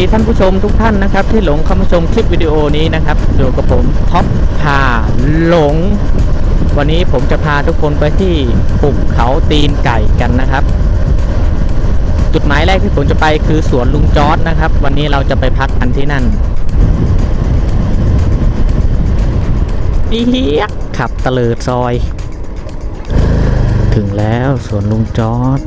ดีท่านผู้ชมทุกท่านนะครับ ที่หลงเข้ามาชมคลิปวิดีโอนี้นะครับอยู่กับผมท็อปพาหลง วันนี้ผมจะพาทุกคนไปที่ภูเขาตีนไก่กันนะครับ จุดหมายแรกที่ผมจะไปคือสวนลุงจอร์ดนะครับ วันนี้เราจะไปพักกันที่นั่นเฮียขับตะเลิดซอย ถึงแล้วสวนลุงจอร์ด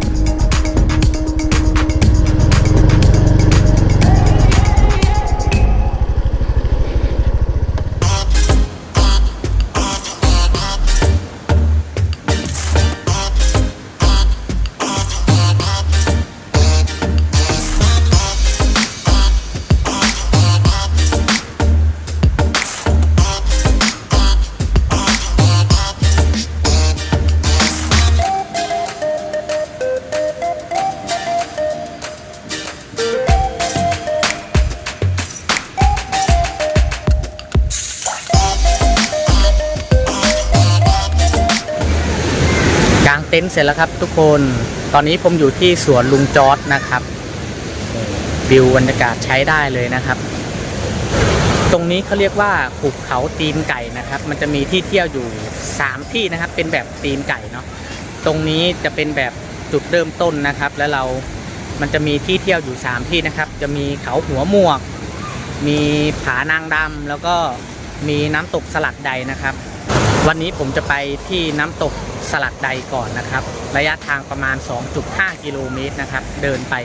เสร็จแล้วครับทุกคน ตอนนี้ผมอยู่ที่สวนลุงจอร์ดนะครับวิวบรรยากาศใช้ได้เลยนะครับ ตรงนี้เขาเรียกว่าภูเขาตีนไก่นะครับ มันจะมีที่เที่ยวอยู่ 3 ที่นะครับ เป็นแบบตีนไก่เนาะ ตรงนี้จะเป็นแบบจุดเริ่มต้นนะครับ แล้วเรา มันจะมีที่เที่ยวอยู่ 3 ที่นะครับ จะมีเขาหัวหมวก มีผานางดำแล้วก็มีน้ำตกสลัดใดนะครับ วันนี้ผมจะไปที่น้ำตก สลัดใดก่อนนะครับ ระยะทางประมาณ 2.5 กิโลเมตรนะครับ เดินไป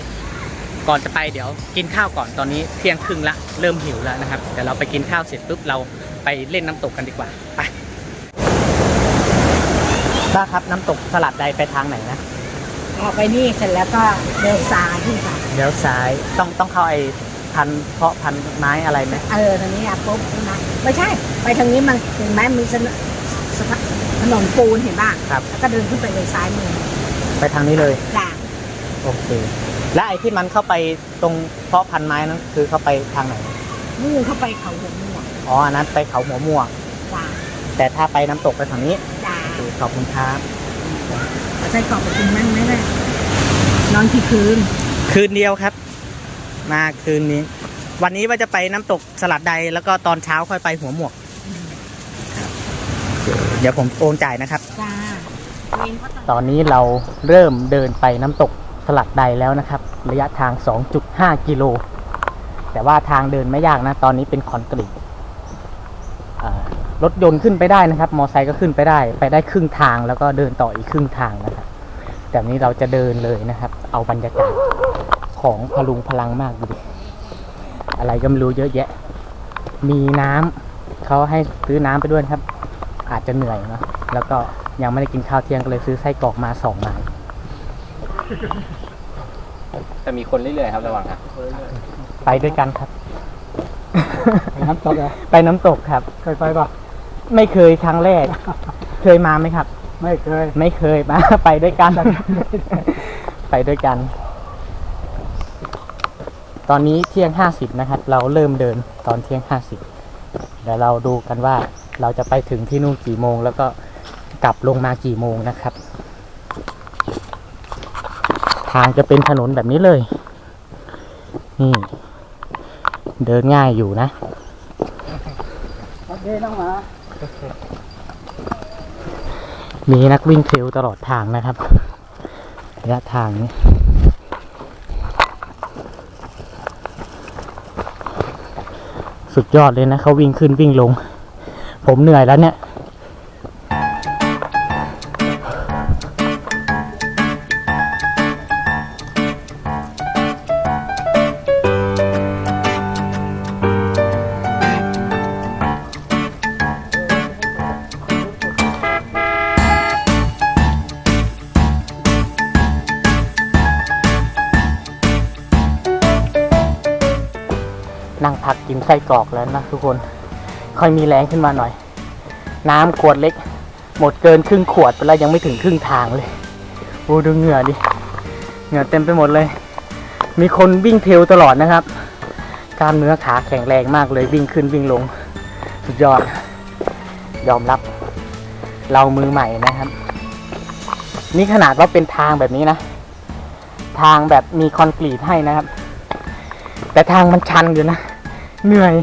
ก่อนจะไปเดี๋ยวกินข้าวก่อนตอนนี้เที่ยงครึ่งละเริ่มหิวแล้วนะครับเดี๋ยวเราไปกินข้าวเสร็จปุ๊บเราไปเล่นน้ำตกกันดีกว่าไปบ้าครับน้ำตกสลัดใดไปทางไหนนะออกไปนี่เสร็จแล้วก็เดินซ้ายที่ค่ะเดี๋ยวซ้ายต้องต้องเข้าไอ้พันธุ์เพาะพันธุ์ไม้อะไรไหมเออทางนี้อะปุ๊บนะไม่ใช่ ไปทางนี้มันเห็นไหมมีสนส ถถนนปูนเห็นบ้างครับ แล้วก็เดินขึ้นไปเลยซ้ายมือไปทางนี้เลยจ้าโอเค และไอ้ที่มันเข้าไปตรงเพาะพันธุ์ไม้นั้นคือเข้าไปทางไหนมุ่งเข้าไปเขาหัวหมวกอ๋ออันนั้นไปเขาหัวม่วงจ้าแต่ถ้าไปน้ำตกไปทางนี้จ้าโอเคขอบคุณครับใช้ขอบไปกินมั้งไหมเลยนอนกี่คืนคืนเดียวครับ มาคืนนี้ วันนี้ว่าจะไปน้ำตกสลัดใดแล้วก็ตอนเช้าค่อยไปหัวหมวกครับ เดี๋ยวผมโอนจ่ายนะครับ จ้าเองก็ต้องตอนนี้เราเริ่มเดินไปน้ำตกสลัดใดแล้วนะครับ ระยะทาง 2.5 กิโล แต่ว่าทางเดินไม่ยากนะ ตอนนี้เป็นคอนกรีตอ่ารถยนต์ขึ้นไปได้นะครับ มอไซค์ก็ขึ้นไปได้ ไปได้ครึ่งทางแล้วก็เดินต่ออีกครึ่งทางนะครับ แต่วันนี้เราจะเดินเลยนะครับ เอาบรรยากาศของพลุงพลังมากดูดิอะไรก็ไม่รู้เยอะแยะ มีน้ำเขาให้ซื้อน้ำไปด้วยนะครับ อาจจะเหนื่อยเนอะแล้วก็ยังไม่ได้กินข้าวเที่ยงก็เลยซื้อไส้กรอกมาสองไม้จะมีคนเรื่อยๆครับระหว่างนะไปด้วยกันครับน้ำตกเหรอไปน้ำตกครับ เคยไปป่ะไม่เคยครั้งแรก เคยมาไหมครับ ไม่เคย ไม่เคยมา ไปด้วยกัน ไปด้วยกัน ตอนนี้เที่ยงห้าสิบนะครับ เราเริ่มเดินตอนเที่ยงห้าสิบเดี๋ยวเราดูกันว่า เราจะไปถึงที่นู่นกี่โมง แล้วก็กลับลงมากี่โมงนะครับ ทางจะเป็นถนนแบบนี้เลย นี่ เดินง่ายอยู่นะโอเคน้องหมามีนักวิ่งเทรลตลอดทางนะครับระยะทางนี้สุดยอดเลยนะเขาวิ่งขึ้นวิ่งลง ผมเหนื่อยแล้วเนี่ย นั่งพักกินไส้กรอกแล้วนะทุกคน ค่อยมีแรงขึ้นมาหน่อย น้ำขวดเล็ก หมดเกินครึ่งขวดไปแล้วยังไม่ถึงครึ่งทางเลยโอ้ดูเหงื่อดิเหงื่อเต็มไปหมดเลย มีคนวิ่งเทลตลอดนะครับกล้ามเนื้อขาแข็งแรงมากเลยวิ่งขึ้นวิ่งลง สุดยอด ยอมรับ เรามือใหม่นะครับ นี่ขนาดว่าเป็นทางแบบนี้นะ ทางแบบมีคอนกรีตให้นะครับ แต่ทางมันชันอยู่นะ เหนื่อย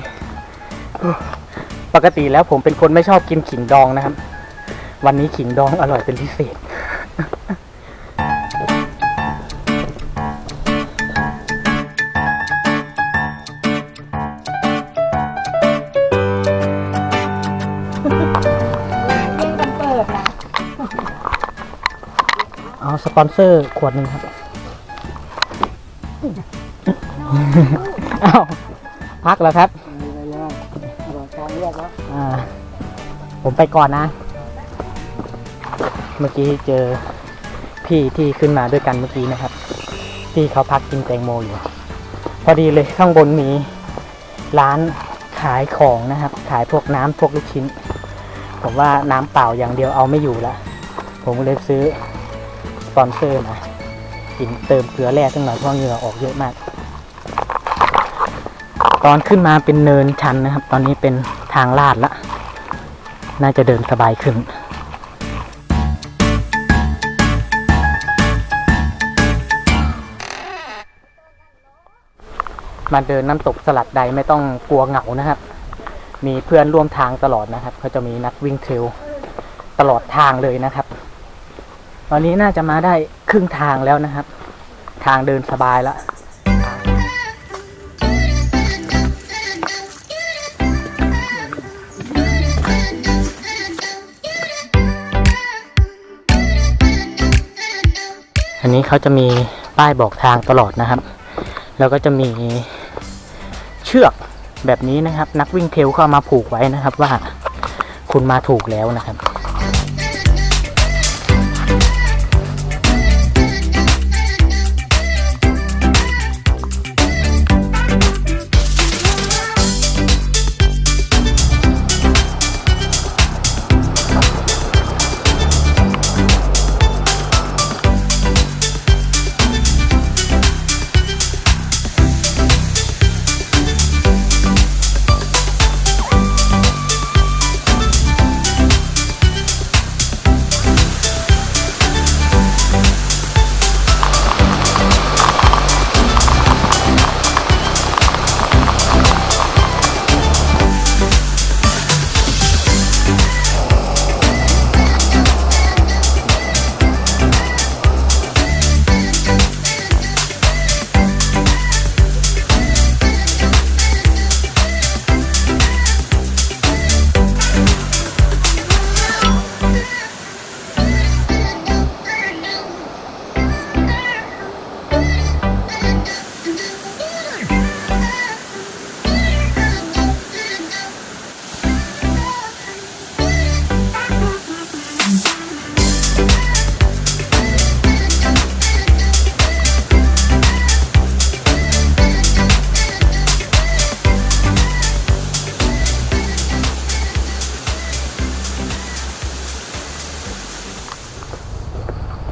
ปกติแล้วผมเป็นคนไม่ชอบกินขิงดองนะครับ วันนี้ขิงดองอร่อยเป็นพิเศษ ยิ่งกันเปิดนะเอาสปอนเซอร์ขวดหนึ่งครับเอาพักแล้วครับ ผมไปก่อนนะ เมื่อกี้เจอพี่ที่ขึ้นมาด้วยกันเมื่อกี้นะครับ ที่เขาพักกินแตงโมอยู่พอดีเลยข้างบนมีร้านขายของนะครับ ขายพวกน้ำพวกลูกชิ้น ผมว่าน้ำเปล่าอย่างเดียวเอาไม่อยู่ละผมเลยซื้อสปอนเซอร์มากินเติมเกลือแร่สักหน่อยเพราะเหงื่อออกเยอะมาก ตอนขึ้นมาเป็นเนินชันนะครับ ตอนนี้เป็นทางลาดละ น่าจะเดินสบายขึ้น มาเดินน้ำตกสลัดใดไม่ต้องกลัวเหงานะครับ มีเพื่อนร่วมทางตลอดนะครับเขาจะมีนักวิ่งเทรลตลอดทางเลยนะครับ ตอนนี้น่าจะมาได้ครึ่งทางแล้วนะครับ ทางเดินสบายแล้ว อันนี้เขาจะมีป้ายบอกทางตลอดนะครับ แล้วก็จะมีเชือกแบบนี้นะครับ นักวิ่งเทลเข้ามาผูกไว้นะครับว่าคุณมาถูกแล้วนะครับ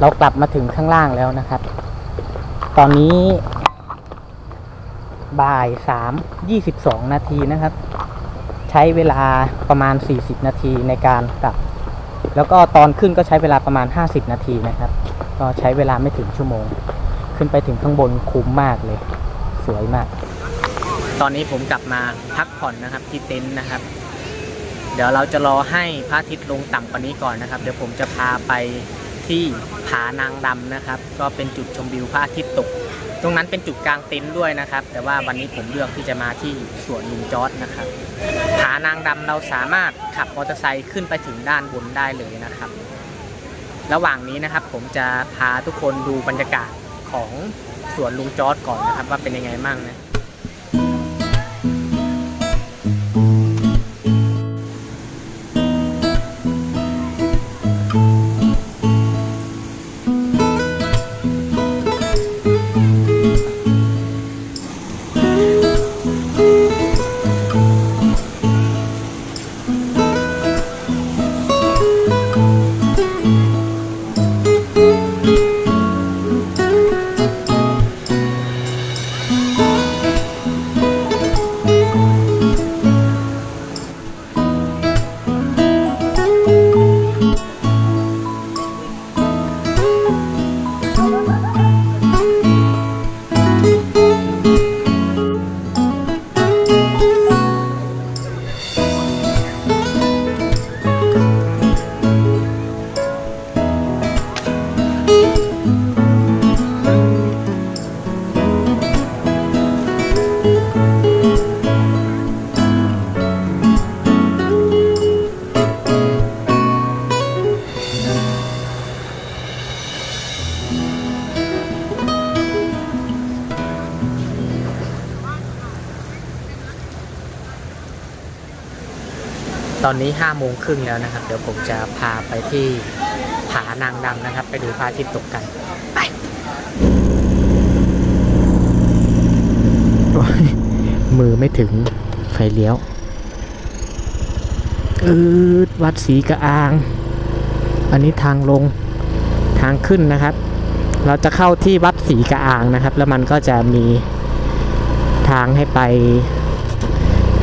เรากลับมาถึงข้างล่างแล้วนะครับ ตอนนี้ บ่ายสามยี่สิบสองนาทีนะครับ ใช้เวลาประมาณ40นาทีในการกลับ แล้วก็ตอนขึ้นก็ใช้เวลาประมาณ50นาทีนะครับ ก็ใช้เวลาไม่ถึงชั่วโมง ขึ้นไปถึงข้างบนคุ้มมากเลย สวยมาก ตอนนี้ผมกลับมาพักผ่อนนะครับที่เต็นท์นะครับเดี๋ยวเราจะรอให้พระอาทิตย์ลงต่ำกว่านี้ก่อนนะครับ เดี๋ยวผมจะพาไป ที่ผานางดำนะครับ ก็เป็นจุดชมวิวพระอาทิตย์ตก ตรงนั้นเป็นจุดกลางเต็นท์ด้วยนะครับ แต่ว่าวันนี้ผมเลือกที่จะมาที่สวนลุงจอร์ดนะครับ ผานางดำเราสามารถขับมอเตอร์ไซค์ขึ้นไปถึงด้านบนได้เลยนะครับ ระหว่างนี้นะครับผมจะพาทุกคนดูบรรยากาศของสวนลุงจอร์ดก่อนนะครับ ว่าเป็นยังไงมั่งนะ อนนี้ห้าโมงครึ่งแล้วนะครับ เดี๋ยวผมจะพาไปที่ผานางดำนะครับ ไปดูพระอาทิตย์ตกกัน ไปมือไม่ถึงไฟเลี้ยวอืดวัดศรีกระอาง อันนี้ทางลงทางขึ้นนะครับ เราจะเข้าที่วัดศรีกระอางนะครับ แล้วมันก็จะมีทางให้ไป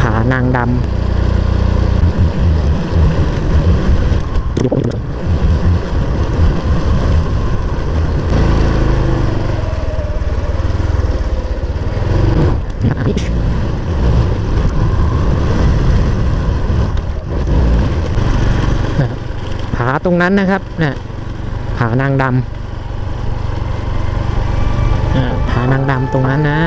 ผานางดำ ผาตรงนั้นนะครับนะผานางดำผานางดำตรงนั้นนะ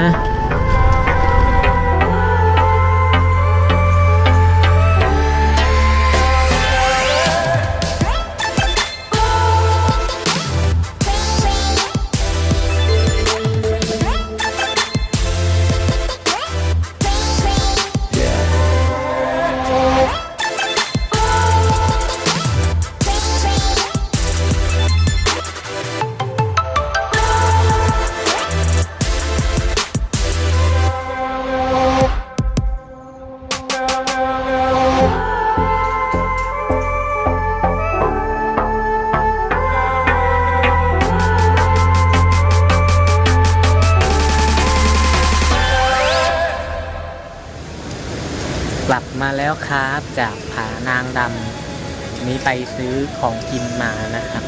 ซื้อของกินมานะครับ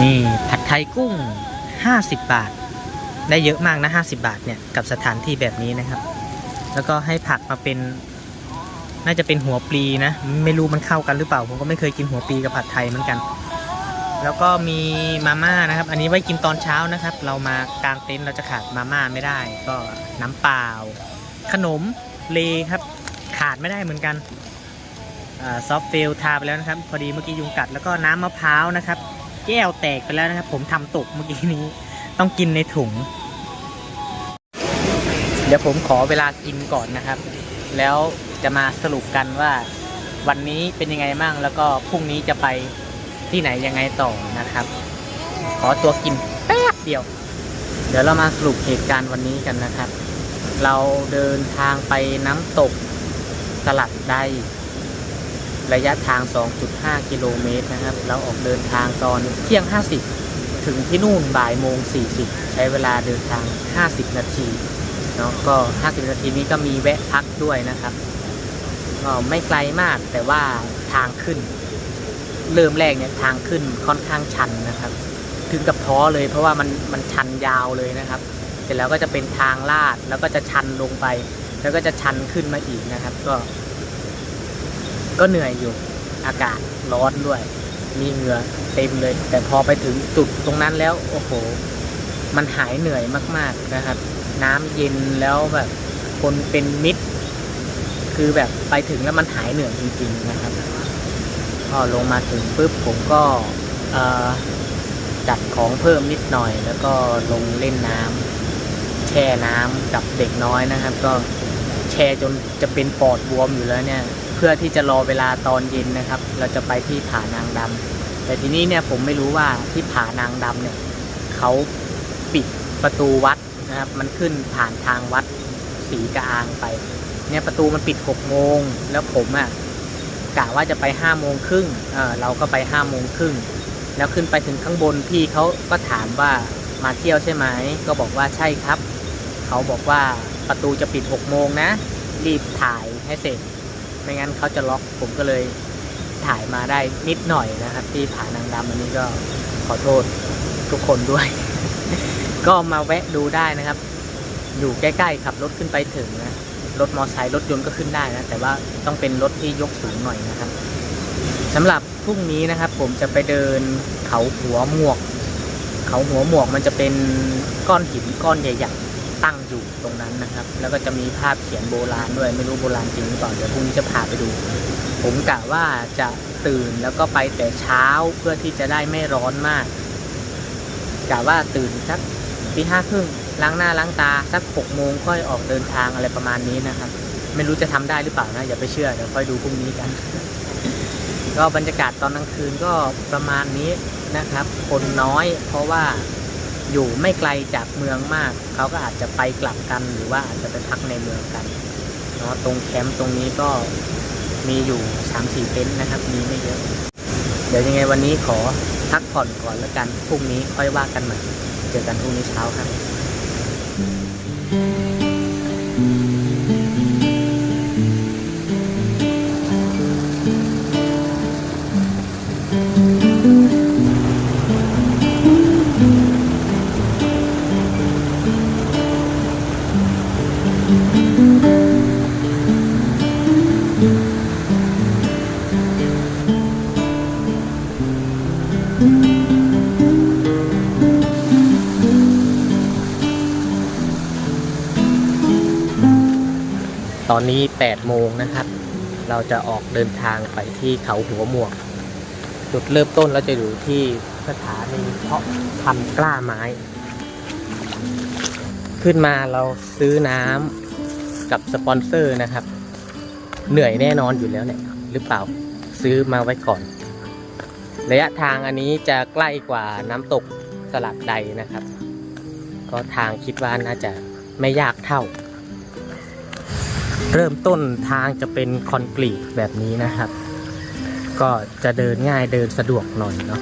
นี่ผัดไทยกุ้ง 50 บาท ได้เยอะมากนะ 50 บาทเนี่ยกับสถานที่แบบนี้นะครับ แล้วก็ให้ผักมาเป็น น่าจะเป็นหัวปลีนะ ไม่รู้มันเข้ากันหรือเปล่า ผมก็ไม่เคยกินหัวปลีกับผัดไทยเหมือนกัน แล้วก็มีมาม่านะครับ อันนี้ไว้กินตอนเช้านะครับ เรามากางเต็นท์เราจะขาดมาม่าไม่ได้ ก็น้ำเปล่า ขนมเลครับขาดไม่ได้เหมือนกัน ซอฟต์เฟลทาไปแล้วนะครับ พอดีเมื่อกี้ยุงกัดแล้วก็น้ำมะพร้าวนะครับ แก้วแตกไปแล้วนะครับ ผมทำตกเมื่อกี้นี้ต้องกินในถุง เดี๋ยวผมขอเวลากินก่อนนะครับ แล้วจะมาสรุปกันว่าวันนี้เป็นยังไงบ้างแล้วก็พรุ่งนี้จะไปที่ไหนยังไงต่อนะครับ ขอตัวกินแป๊บเดียว เดี๋ยวเรามาสรุปเหตุการณ์วันนี้กันนะครับ เราเดินทางไปน้ำตกสลัดได้ ระยะทาง 2.5 กิโลเมตรนะครับ เราออกเดินทางตอนเที่ยง 50 ถึงที่นู่นบ่ายโมง 40 ใช้เวลาเดินทาง 50 นาทีเนาะก็ 50 นาทีนี้ก็มีแวะพักด้วยนะครับก็ไม่ไกลมากแต่ว่าทางขึ้น เริ่มแรกเนี่ยทางขึ้นค่อนข้างชันนะครับถึงกับท้อเลยเพราะว่ามันมันชันยาวเลยนะครับ เสร็จแล้วก็จะเป็นทางลาดแล้วก็จะชันลงไป แล้วก็จะชันขึ้นมาอีกนะครับ ก็ ก็เหนื่อยอยู่ อากาศร้อนด้วย มีเหงื่อเต็มเลย แต่พอไปถึงจุดตรงนั้นแล้ว โอ้โห มันหายเหนื่อยมาก ๆนะครับ น้ำเย็นแล้วแบบ คนเป็นมิตร คือแบบไปถึงแล้วมันหายเหนื่อยจริง ๆ นะครับพอลงมาถึงปุ๊บผมก็จัดของเพิ่มนิดหน่อย แล้วก็ลงเล่นน้ำแช่น้ำกับเด็กน้อยนะครับ ก็แช่จนจะเป็นปอดบวมอยู่แล้วเนี่ย พื่อที่จะรอเวลาตอนเย็นนะครับ เราจะไปที่ผานางดำแต่ทีนี้เนี่ยผมไม่รู้ว่าที่ผานางดำเนี่ยเขาปิดประตูวัดนะครับ มันขึ้นผ่านทางวัดศรีกระอางไป เนี่ยประตูมันปิดหกโมงแล้วผมอะ่ะกะว่าจะไปห้าโมงครึ่งเออเราก็ไปห้าโมงครึ่งแล้วขึ้นไปถึงข้างบนพี่เขาก็ถามว่ามาเที่ยวใช่ไหม ก็บอกว่าใช่ครับ เขาบอกว่าประตูจะปิดหกโมงนะ รีบถ่ายให้เสร็จ ไม่งั้นเขาจะล็อกผมก็เลยถ่ายมาได้นิดหน่อยนะครับ ที่ผานางดำอันนี้ก็ขอโทษทุกคนด้วย ก็มาแวะดูได้นะครับ อยู่ใกล้ๆขับรถขึ้นไปถึงนะรถมอไซค์รถยนต์ก็ขึ้นได้นะ แต่ว่าต้องเป็นรถที่ยกสูงหน่อยนะครับสำหรับพรุ่งนี้นะครับ ผมจะไปเดินเขาหัวหมวก เขาหัวหมวกมันจะเป็นก้อนหินก้อนใหญ่ๆ ตั้งอยู่ตรงนั้นนะครับ แล้วก็จะมีภาพเขียนโบราณด้วยไม่รู้โบราณจริงหรือเปล่าเดี๋ยวพรุ่งนี้จะพาไปดู ผมกะว่าจะตื่นแล้วก็ไปแต่เช้าเพื่อที่จะได้ไม่ร้อนมากกะว่าตื่นสักตีห้าครึ่งล้างหน้าล้างตาสักหกโมงค่อยออกเดินทางอะไรประมาณนี้นะครับ ไม่รู้จะทำได้หรือเปล่านะอย่าไปเชื่อเดี๋ยวค่อยดูพรุ่งนี้กัน ก็บรรยากาศตอนกลางคืนก็ประมาณนี้นะครับ คนน้อยเพราะว่า อยู่ไม่ไกลจากเมืองมาก เขาก็อาจจะไปกลับกันหรือว่าอาจจะไปพักในเมืองกันเนาะตรงแคมป์ตรงนี้ก็มีอยู่สามสี่เต็นท์นะครับ มีไม่เยอะ เดี๋ยวยังไงวันนี้ขอพักผ่อนก่อนแล้วกันพรุ่งนี้ค่อยว่ากันใหม่เจอกันพรุ่งนี้เช้าครับต อนนี้ 8 โมงนะครับ เราจะออกเดินทางไปที่เขาหัวหมวก จุดเริ่มต้นเราจะอยู่ที่สถานีเพาะพันกล้าไม้ ขึ้นมาเราซื้อน้ำกับสปอนเซอร์นะครับ เหนื่อยแน่นอนอยู่แล้วเนี่ยหรือเปล่าซื้อมาไว้ก่อน ระยะทางอันนี้จะใกล้กว่าน้ำตกสลัดใดนะครับ ก็ทางคิดว่าน่าจะไม่ยากเท่า เริ่มต้นทางจะเป็นคอนกรีตแบบนี้นะครับ ก็จะเดินง่ายเดินสะดวกหน่อยเนาะ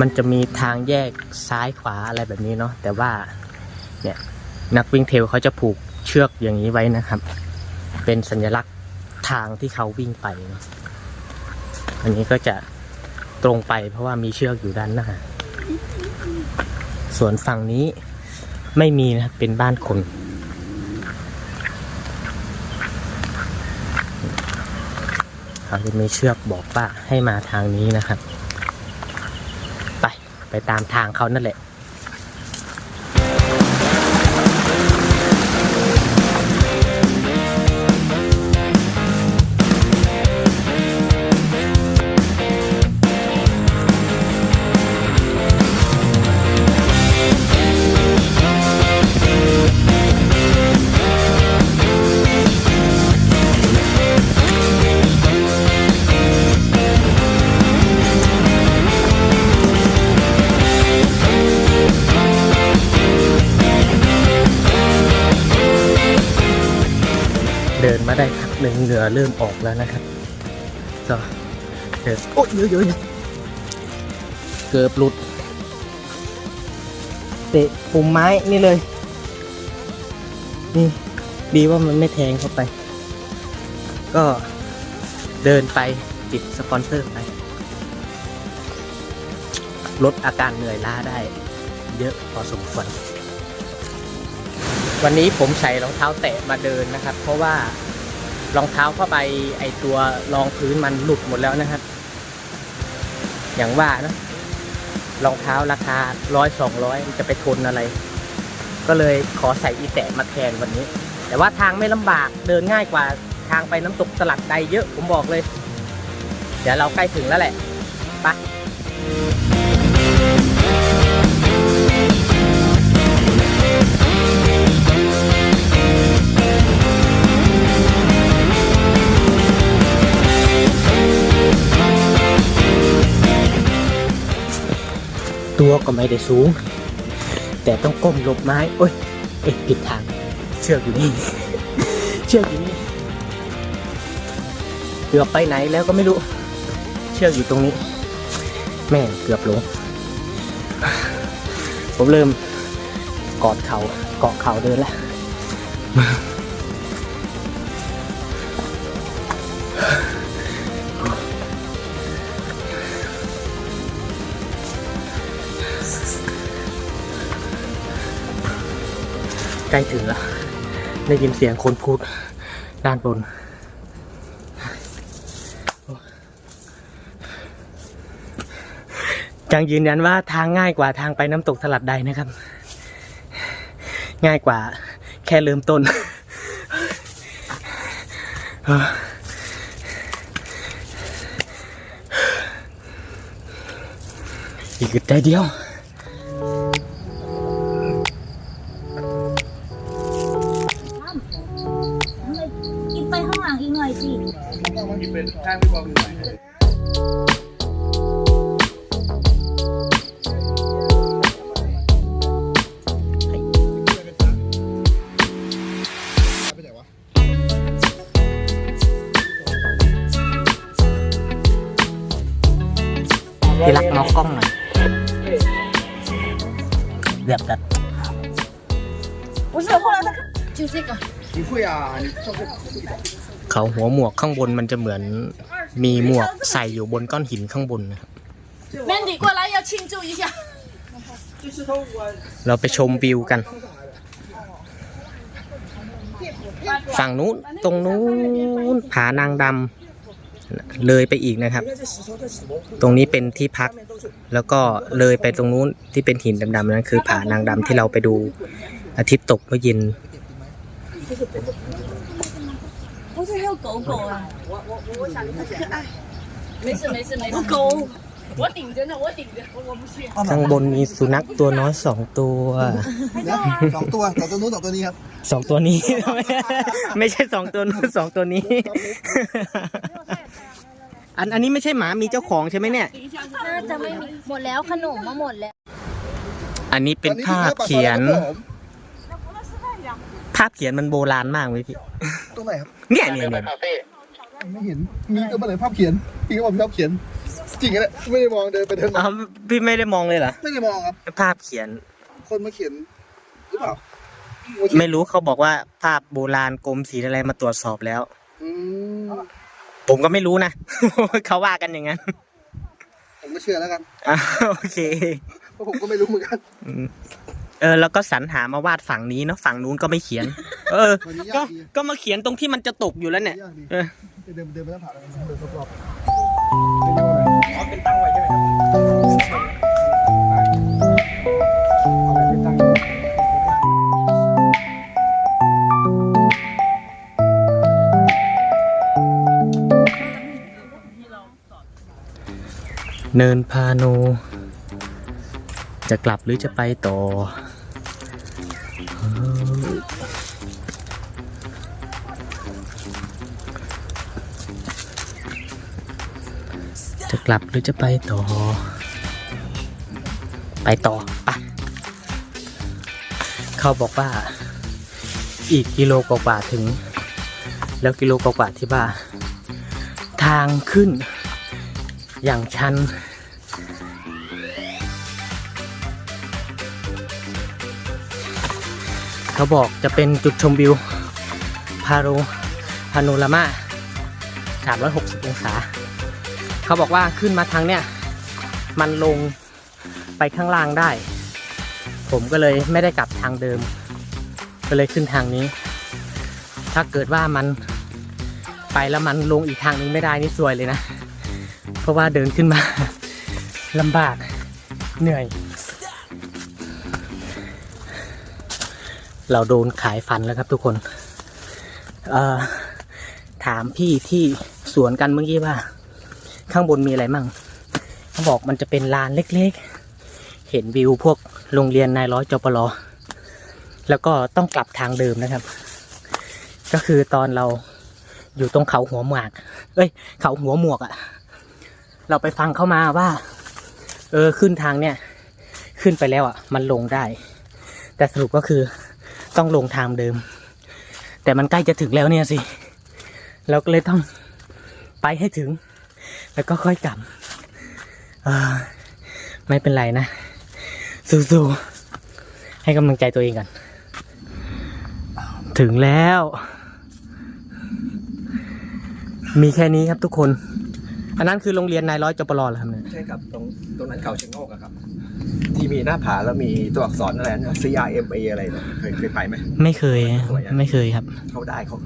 มันจะมีทางแยกซ้ายขวาอะไรแบบนี้เนาะแต่ว่าเนี่ยนักวิ่งเทรลเขาจะผูกเชือกอย่างนี้ไว้นะครับ เป็นสัญลักษณ์ทางที่เขาวิ่งไปเนอะอันนี้ก็จะตรงไปเพราะว่ามีเชือกอยู่ด้านหน้า ส่วนฝั่งนี้ไม่มีนะครับเป็นบ้านคน เขาจะมีเชือกบอกว่าให้มาทางนี้นะครับ ไปไปตามทางเขานั่นแหละ เหงื่อเริ่มออกแล้วนะครับก็เดินโอ้ยเยอะๆเกือบหลุดเตะปุ่มไม้นี่เลย นี่ดีว่ามันไม่แทงเข้าไป ก็เดินไปติดสปอนเซอร์ไป ลดอาการเหนื่อยล้าได้ เยอะพอสมควร วันนี้ผมใส่รองเท้าแตะมาเดินนะครับ เพราะว่า รองเท้าผ้าใบไอตัวรองพื้นมันหลุดหมดแล้วนะครับ อย่างว่านะรองเท้าราคาร้อยสองร้อยจะไปทนอะไร ก็เลยขอใส่อีแตะมาแทนวันนี้ แต่ว่าทางไม่ลำบากเดินง่ายกว่าทางไปน้ำตกสลัดใดเยอะผมบอกเลย เดี๋ยวเราใกล้ถึงแล้วแหละไป ตัวก็ไม่ได้สูง แต่ต้องก้มหลบไม้โอ้ยเอ๊ะผิดทาง เชือกอยู่นี่ เชือกอยู่นี่เกือบไปไหนแล้วก็ไม่รู้ เชือกอยู่ตรงนี้ แม่เกือบหลง ผมเริ่มกอดเขาเกาะเขาเดินแล้ว ใกล้ถึงแล้วได้ยินเสียงคนพูดด้านบนยังยืนยันว่าทางง่ายกว่าทางไปน้ำตกสลัดใดนะครับ ง่ายกว่าแค่เริ่มต้น อีกใจเดียว ที่รักมองกล้องหน่อยแบบแบบ 不是，后来他就这个。你会啊？你上次 เขาหัวหมวกข้างบนมันจะเหมือนมีหมวกใส่อยู่บนก้อนหินข้างบนนะครับ Mandy 过来要庆祝一下。 เราไปชมวิวกัน ฝั่งนู้นตรงนู้นผานางดำ เลยไปอีกนะครับ ตรงนี้เป็นที่พัก แล้วก็เลยไปตรงนู้นที่เป็นหินดำๆนั่นคือผานางดำที่เราไปดูอาทิตย์ตกเมื่อเย็น 不是还有狗狗啊？很可爱。没事没事没事。狗，我顶着呢，我顶着，我我不去。 ข้างบนมีสุนัขตัวน้อยสองตัว สองตัวสองตัวนู้นสองตัวนี้ครับ สองตัวนี้ ไม่ใช่สองตัวนู้นสองตัวนี้ อันอันนี้ไม่ใช่หมามีเจ้าของใช่ไหมเนี่ย น่าจะไม่มีหมดแล้วขนมมาหมดแล้ว อันนี้เป็นภาพเขียน ภาพเขียนมันโบราณมากเลยพี่ ตรงไหนครับเนี่ยเนี่ยเนี่ยไม่เห็นมีก็มาเลยภาพเขียนพี่ก็บอกพี่ภาพเขียน จริงๆนะไม่ได้มองเดินไปเดินมาอ้าวพี่ไม่ได้มองเลยเหรอ ไม่ได้มองครับ ภาพเขียน คนมาเขียนหรือเปล่าไม่รู้เขาบอกว่าภาพโบราณกรมศิลป์อะไรมาตรวจสอบแล้ว อืม ผมก็ไม่รู้นะ เขาว่ากันอย่างนั้น ผมก็เชื่อแล้วกันอ่าโอเคเพราะผมก็ไม่รู้เหมือนกันอืมเออ แล้วก็สรรหามาวาดฝั่งนี้เนาะฝั่งนู้นก็ไม่เขียน เออ วันนี้ก็ยากดีก็มาเขียนตรงที่มันจะตกอยู่แล้วเนี่ยยากดีเออเดินเดินไปแล้วผ่านแล้วเดินรอบอ๋อเป็นตั้งไว้ใช่ไหมครับ เนินพาโน จะกลับหรือจะไปต่อ จะกลับหรือจะไปต่อ ไปต่อไปเขาบอกว่า อีกกิโลกว่าๆถึง แล้วกิโลกว่าๆที่ว่าทางขึ้นอย่างชัน เขาบอกจะเป็นจุดชมวิว พาโรพาโนรามา360 องศา เขาบอกว่าขึ้นมาทางเนี้ยมันลงไปข้างล่างได้ ผมก็เลยไม่ได้กลับทางเดิม ก็เลยขึ้นทางนี้ ถ้าเกิดว่ามันไปแล้วมันลงอีกทางนึงไม่ได้นี่ซวยเลยนะ เพราะว่าเดินขึ้นมาลำบากเหนื่อย เราโดนขายฟันแล้วครับทุกคนถามพี่ที่สวนกันเมื่อกี้ว่า ข้างบนมีอะไรมั่งเขาบอกมันจะเป็นลานเล็กๆ เห็นวิวพวกโรงเรียนนายร้อยจปรแล้วก็ต้องกลับทางเดิมนะครับ ก็คือตอนเราอยู่ตรงเขาหัวหมาก เอ้ย เขาหัวหมวกอะเราไปฟังเข้ามาว่า เออขึ้นทางเนี่ย ขึ้นไปแล้วอะมันลงได้ แต่สรุปก็คือ ต้องลงทางเดิม แต่มันใกล้จะถึงแล้วเนี่ยสิ เราก็เลยต้องไปให้ถึง แล้วก็ค่อยกลับไม่เป็นไรนะ สู้ๆให้กำลังใจตัวเองกัน ถึงแล้ว มีแค่นี้ครับทุกคน อันนั้นคือโรงเรียนนายร้อยจปรเหรอครับเนี่ย ใช่ครับ ตรงตรงนั้นเขาชะโงกอะครับ ที่มีหน้าผาแล้วมีตัวอักษรอะไรนะ C R M A อะไรเนี่ยเคยเคยไปไหมไม่เคยไม่เคยครับ เขาได้เขา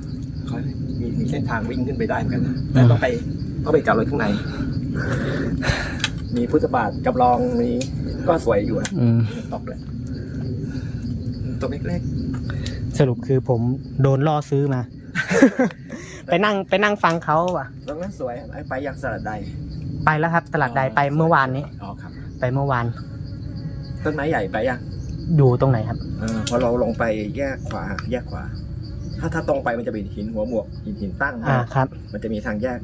เขามีมีเส้นทางวิ่งขึ้นไปได้เหมือนกันนะแต่ต้องไปต้องไปจอดรถข้างใน มีพุทธบาทจำลองมีก็สวยอยู่อะอืมตกเลยตัวเล็กสรุปคือผมโดนล่อซื้อมา ไปนั่งไปนั่งฟังเขาว่ะ ๆตรงนั้นสวยไปไปยังสลัดใดไปแล้วครับ ตลาดใดไปเมื่อวานนี้ อ๋อครับ ไปเมื่อวาน ต้นไม้ใหญ่ไปยังอยู่ตรงไหนครับเออพอเราลงไปแยกขวาแยกขวา ถ้าถ้าตรงไปมันจะเป็นหินหัวหมวกหินหินตั้งอ่าครับ มันจะมีทางแยก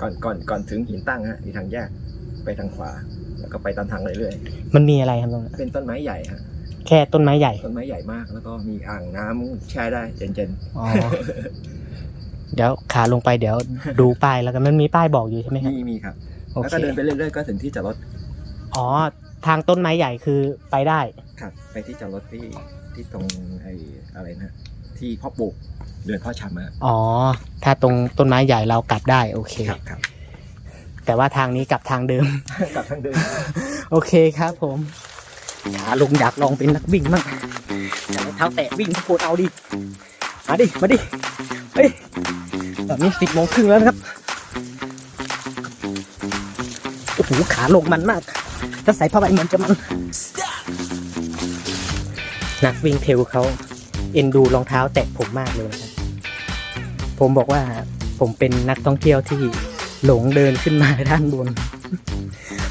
ก่อนก่อนก่อนถึงหินตั้งฮะมีทางแยกไปทางขวา แล้วก็ไปตามทางเรื่อยมันมีอะไรครับตรงนั้นๆเป็นต้นไม้ใหญ่ฮะแค่ต้นไม้ใหญ่ต้นไม้ใหญ่มาก แล้วก็มีอ่างน้ำแช่ได้เย็นอ๋อเดี๋ยวขาลงไปเดี๋ยวดูป้ายแล้วกันมันมีป้ายบอกอยู่ใช่ไหมๆครับ มีมีครับ โอแล้วเค ก็เดินไปเรื่อยๆก็ถึงที่จอดรถ อ๋อ ทางต้นไม้ใหญ่คือไปได้ ครับไปที่จอดรถที่ที่ตรงไอ้อะไรนะที่พ่อปลูกเรือนพ่อชำอะอ๋อ ถ้าตรงต้นไม้ใหญ่เรากลับได้โอเค ครับครับแต่ว่าทางนี้กลับทางเดิม กลับทางเดินโอเคครับผมขาลงอยากลองเป็นนักวิ่งมั่งอยากเอาเท้าแตะวิ่งทุกคนเอาดิ มาดิ มาดิ เฮ้ย ตอนนี้สิบโมงครึ่งแล้วนะครับ โอ้โหขาลงมันมาก ถ้าใส่ผ้าใบเหมือนจะมันนักวิ่งเทลเขาเอ็นดูรองเท้าแตะผมมากเลยครับ ผมบอกว่าผมเป็นนักท่องเที่ยวที่หลงเดินขึ้นมาด้านบน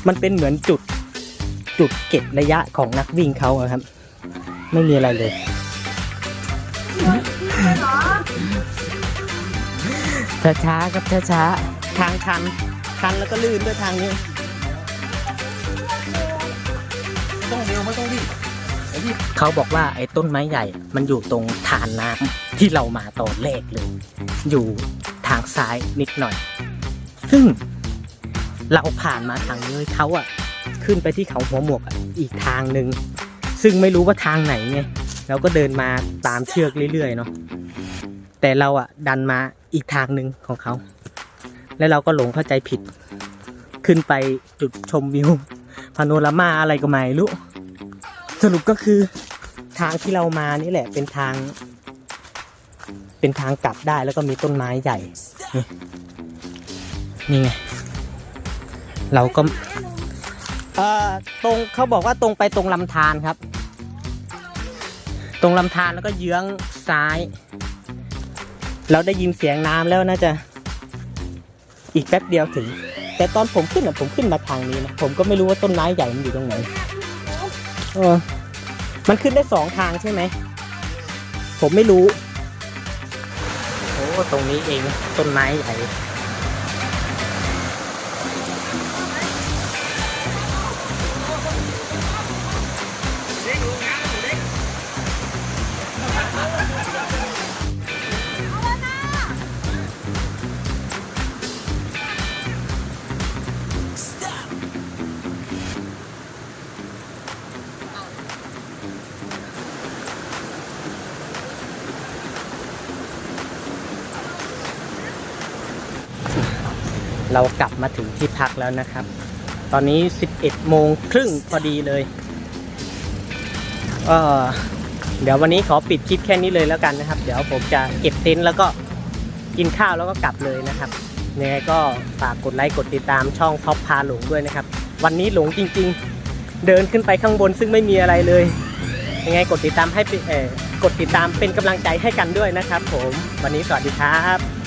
มันเป็นเหมือนจุดจุดเก็บระยะของนักวิ่งเขาอะครับ ไม่มีอะไรเลย ช้าๆครับช้าๆทางชันชันแล้วก็ลื่นด้วยทางนี้ เขาบอกว่าไอ้ต้นไม้ใหญ่ มันอยู่ตรงฐานน้ำที่เรามาตอนแรกเลย อยู่ทางซ้ายนิดหน่อย ซึ่งเราผ่านมาทางเลยเขาอะขึ้นไปที่เขาหัวหมวกอะอีกทางหนึ่งซึ่งไม่รู้ว่าทางไหนไงเราก็เดินมาตามเชือกเรื่อยๆเนาะแต่เราอะดันมาอีกทางหนึ่งของเขา แล้วเราก็หลงเข้าใจผิด ขึ้นไปจุดชมวิวพาโนรามาอะไรก็ไม่รู้ สรุปก็คือทางที่เรามานี่แหละ เป็นทาง เป็นทางกลับได้แล้วก็มีต้นไม้ใหญ่นี่นี่ไง เราก็ เอ่อตรงเขาบอกว่าตรงไปตรงลำธารครับ ตรงลำธารแล้วก็เยื้องซ้าย เราได้ยินเสียงน้ำแล้วน่าจะ อีกแป๊บเดียวถึง แต่ตอนผมขึ้นอะผมขึ้นมาทางนี้นะผมก็ไม่รู้ว่าต้นไม้ใหญ่มันอยู่ตรงไหน เออ มันขึ้นได้สองทางใช่ไหม ผมไม่รู้ โอ้ตรงนี้เองต้นไม้ใหญ่ เรากลับมาถึงที่พักแล้วนะครับ ตอนนี้ 11 โมงครึ่งพอดีเลยเออเดี๋ยววันนี้ขอปิดคลิปแค่นี้เลยแล้วกันนะครับ เดี๋ยวผมจะเก็บเต็นท์แล้วก็กินข้าวแล้วก็กลับเลยนะครับยังไงก็ฝากกดไลค์กดติดตามช่องท็อปพาหลงด้วยนะครับ วันนี้หลงจริง ๆ เดินขึ้นไปข้างบนซึ่งไม่มีอะไรเลย ยังไงกดติดตามให้เออกดติดตามเป็นกำลังใจให้กันด้วยนะครับ ผมวันนี้สวัสดีครับ